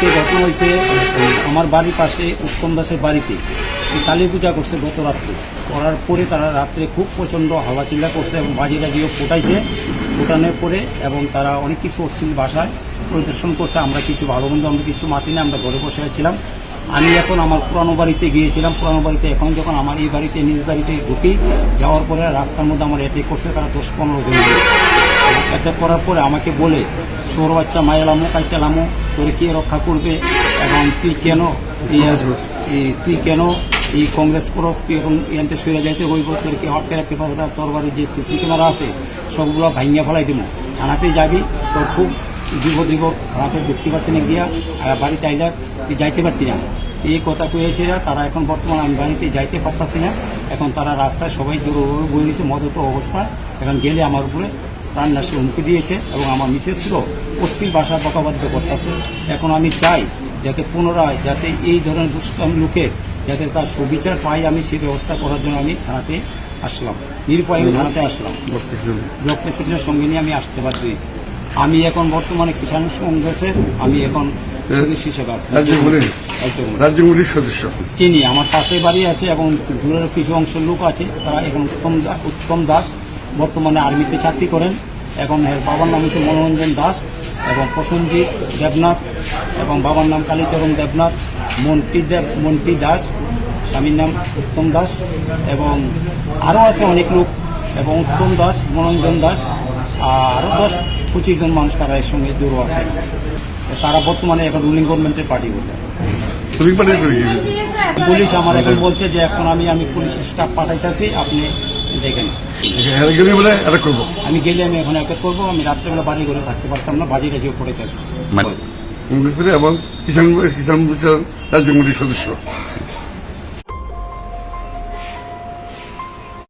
আজকে ঘটনা হয়েছে আমার বাড়ির পাশে উত্তম দাসের বাড়িতে কালী পূজা করছে গত রাত্রে। করার পরে তারা রাত্রে খুব প্রচণ্ড হাওয়া চিল্লা করছে এবং বাজি রাজিও ফোটাইছে। ফোটানোর পরে এবং তারা অনেক কিছু অশ্লীল বাসায় পরিদর্শন করছে। আমরা কিছু ভালো বন্ধু, আমরা কিছু মাতি না আমরা ঘরে বসে ছিলাম আমি এখন আমার পুরানো বাড়িতে গিয়েছিলাম। পুরানো বাড়িতে এখন যখন আমার এই বাড়িতে, নিজ বাড়িতে ঢুকি, যাওয়ার পরে রাস্তার মধ্যে আমার অ্যাটেক করছে, তারা দশ পনেরো জন। অ্যাটাক করার পরে আমাকে বলে, সৌর বাচ্চা মায়েলামো কাইটালামো তোরে কে রক্ষা করবে? এবং তুই কেন তুই কেন এই কংগ্রেস করস? তুই এখন ইয়ান্তে সরে যাইতে হইব, তোর কে হটকে রাখতে পারবে তোর বাড়ির যে সিসি ক্যামেরা আছে, সবগুলো ভাঙিয়া ফেলাই দিব থানাতে যাবি, তোর খুব দিব দিব থানাতে ঢুকতে পারতি না গিয়া আর বাড়িতে আইলা যাইতে পারতি না। এই কথা কয়েছে তারা এখন বর্তমানে আমি বাড়িতে যাইতে পারতাছি না। এখন তারা রাস্তায় সবাই জোরভাবে বয়ে দিয়েছে মদত অবস্থা। এখন গেলে আমার উপরে প্রাণ নাশে হুমকি দিয়েছে এবং আমার মিসেসও অশ্লীল ভাষা বকাবাদ্য করতেছে। এখন আমি চাই যাতে পুনরায় যাতে এই ধরনের দুষ্কাম লোকের যাতে তার সুবিচার পাই আমি সেই ব্যবস্থা করার জন্য আমি থানাতে আসলাম। নিরুপায় আমি থানাতে আসলাম। ব্লক প্রেসিডেন্টের সঙ্গে নিয়ে আমি আসতে বাধ্য হয়েছি। আমি এখন বর্তমানে কিষাণ কংগ্রেসের আমি এখন সদস্য হিসেবে আছি। রাজ্য মন্ত্রী? মন্ত্রী। সদস্য। চিনি আমার পাশে বাড়ি আছে এবং দূরের কিছু অংশের লোক আছে তারা এখন উত্তম উত্তম দাস। বর্তমানে আর্মিতে চাকরি করেন। এখন বাবার নাম হচ্ছে মনোরঞ্জন দাস এবং প্রসঞ্জিৎ দেবনাথ এবং বাবার নাম কালীচরণ দেবনাথ মন্টি দেব মন্টি দাস স্বামীর নাম উত্তম দাস এবং আরও আছে অনেক লোক এবং উত্তম দাস মনোরঞ্জন দাস। আরও দশ পঁচিশ জন মানুষ তারা এর সঙ্গে জড়ো আছে। তারা বর্তমানে এখন রুলিং গভর্নমেন্টের পার্টি বলে পুলিশ আমার এখন বলছে যে এখন আমি আমি পুলিশ স্টাফ পাঠাইতেছি আপনি দেখেন। আমি গেলে আমি এখন অ্যাপেক করব আমি রাত্রেবেলা বাড়ি করে থাকতে পারতাম না বাজি রাজিও পড়েতেছি এবং কিষাণ কিষাণ রাজ্য সদস্য।